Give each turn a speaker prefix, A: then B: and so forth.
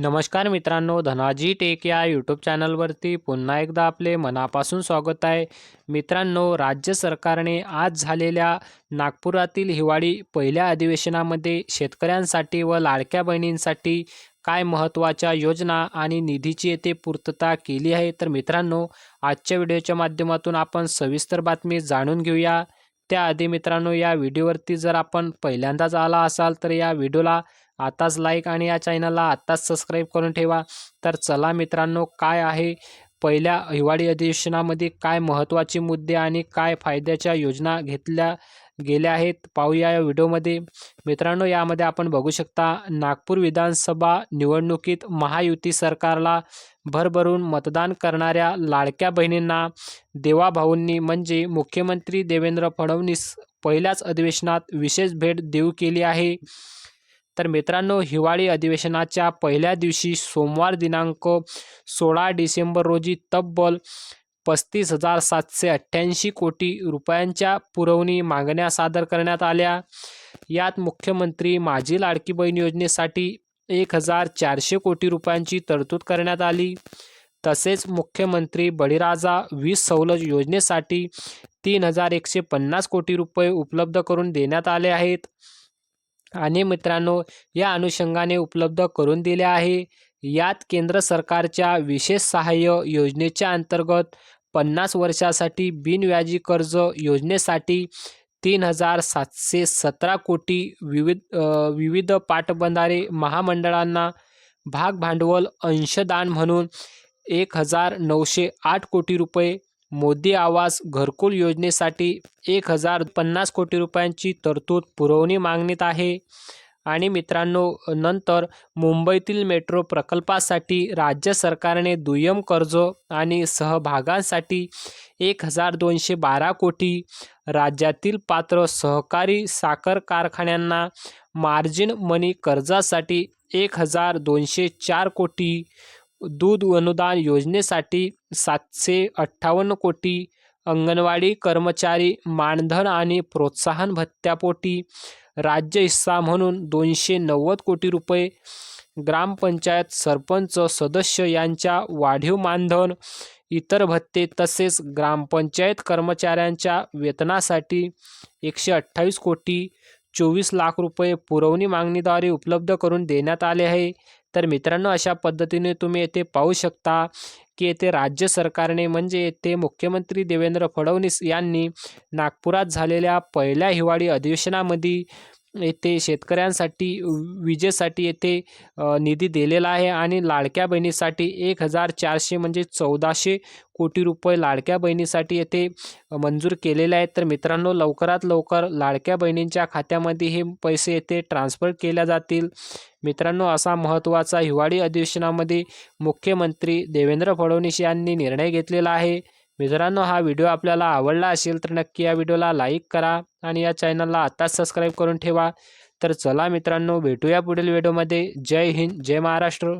A: नमस्कार मित्रांनो धनाजी टेक या यूट्यूब चॅनलवरती पुन्हा एकदा आपले मनापासून स्वागत आहे. मित्रांनो राज्य सरकारने आज झालेल्या नागपुरातील हिवाळी पहिल्या अधिवेशनामध्ये शेतकऱ्यांसाठी व लाडक्या बहिणींसाठी काय महत्त्वाच्या योजना आणि निधीची येथे पूर्तता केली आहे? तर मित्रांनो आजच्या व्हिडिओच्या माध्यमातून आपण सविस्तर बातमी जाणून घेऊया. त्याआधी मित्रांनो या व्हिडिओवरती जर आपण पहिल्यांदाच आला असाल तर या व्हिडिओला आताच लाईक आणि या चॅनलला आत्ताच सबस्क्राईब करून ठेवा. तर चला मित्रांनो काय आहे? पहिल्या हिवाळी अधिवेशनामध्ये काय महत्त्वाचे मुद्दे आणि काय फायद्याच्या योजना घेतल्या गेल्या आहेत. पाहूया या व्हिडिओमध्ये. मित्रांनो यामध्ये आपण बघू शकता नागपूर विधानसभा निवडणुकीत महायुती सरकारला भरभरून मतदान करणाऱ्या लाडक्या बहिणींना देवाभाऊंनी म्हणजे मुख्यमंत्री देवेंद्र फडणवीस पहिल्याच अधिवेशनात विशेष भेट देऊ केली आहे. तर मित्रांनो हिवाळी अधिवेशनाच्या पहिल्या दिवशी सोमवार दिनांक सोळा डिसेंबर रोजी तब्बल पस्तीस हजार सातशे अठ्ठ्याऐंशी कोटी रुपयांच्या पुरवणी मागण्या सादर करण्यात आल्या. यात मुख्यमंत्री माझी लाडकी बहीण योजनेसाठी एक हजार चारशे कोटी रुपयांची तरतूद करण्यात आली. तसेच मुख्यमंत्री बळीराजा वीज सवलत योजनेसाठी तीन हजार एकशे पन्नास कोटी रुपये उपलब्ध करून देण्यात आले आहेत. आणि मित्रांनो या अनुषंगाने उपलब्ध करून दिले आहे. यात केंद्र सरकारच्या विशेष सहाय्य योजनेच्या अंतर्गत पन्नास वर्षासाठी बिनव्याजी कर्ज योजनेसाठी तीन हजार सातशे सतरा कोटी विविध विविध पाटबंधारे महामंडळांना भाग भांडवल अंशदान म्हणून एक हजार नऊशे आठ कोटी रुपये मोदी आवास घरकुल योजनेसाठी एक हजार पन्नास कोटी रुपयांची तरतूद पुरवणी मागणीत आहे. आणि मित्रांनो नंतर मुंबईतील मेट्रो प्रकल्पासाठी राज्य सरकारने दुय्यम कर्ज आणि सहभागांसाठी एक हजार दोनशे बारा कोटी राज्यातील पात्र सहकारी साखर कारखान्यांना मार्जिन मनी कर्जासाठी एक हजार दोनशे चार कोटी दूध अनुदान योजनेसाठी सातशे अठ्ठावन्न कोटी अंगणवाडी कर्मचारी मानधन आणि प्रोत्साहन भत्त्यापोटी राज्य हिस्सा म्हणून दोनशे नव्वद कोटी रुपये ग्रामपंचायत सरपंच सदस्य यांच्या वाढीव मानधन इतर भत्ते तसेच ग्रामपंचायत कर्मचाऱ्यांच्या वेतनासाठी एकशे अठ्ठावीस कोटी चोवीस लाख रुपये पुरवणी मागणीद्वारे उपलब्ध करून देण्यात आले आहे. तर मित्रांनो अशा पद्धतीने तुम्ही येथे पाहू शकता की येथे राज्य सरकारने म्हणजे येथे मुख्यमंत्री देवेंद्र फडणवीस यांनी नागपुरात झालेल्या पहिल्या हिवाळी अधिवेशनामध्ये येथे शेतकऱ्यांसाठी विजेसाठी येथे निधी दिलेला आहे आणि लाडक्या बहिणीसाठी एक हजार चारशे म्हणजे चौदाशे कोटी रुपये लाडक्या बहिणीसाठी येथे मंजूर केलेले आहेत. तर मित्रांनो लवकरात लवकर लाडक्या बहिणींच्या खात्यामध्ये हे पैसे येथे ट्रान्सफर केल्या जातील. मित्रांनो असा महत्त्वाचा हिवाळी अधिवेशनामध्ये मुख्यमंत्री देवेंद्र फडणवीस यांनी निर्णय घेतलेला आहे. मित्रांनो हा व्हिडिओ आपल्याला आवडला असेल तर नक्की या व्हिडिओला लाईक करा आणि या चॅनलला आत्ताच सबस्क्राईब करून ठेवा. तर चला मित्रांनो भेटूया पुढील व्हिडिओमध्ये. जय हिंद जय महाराष्ट्र.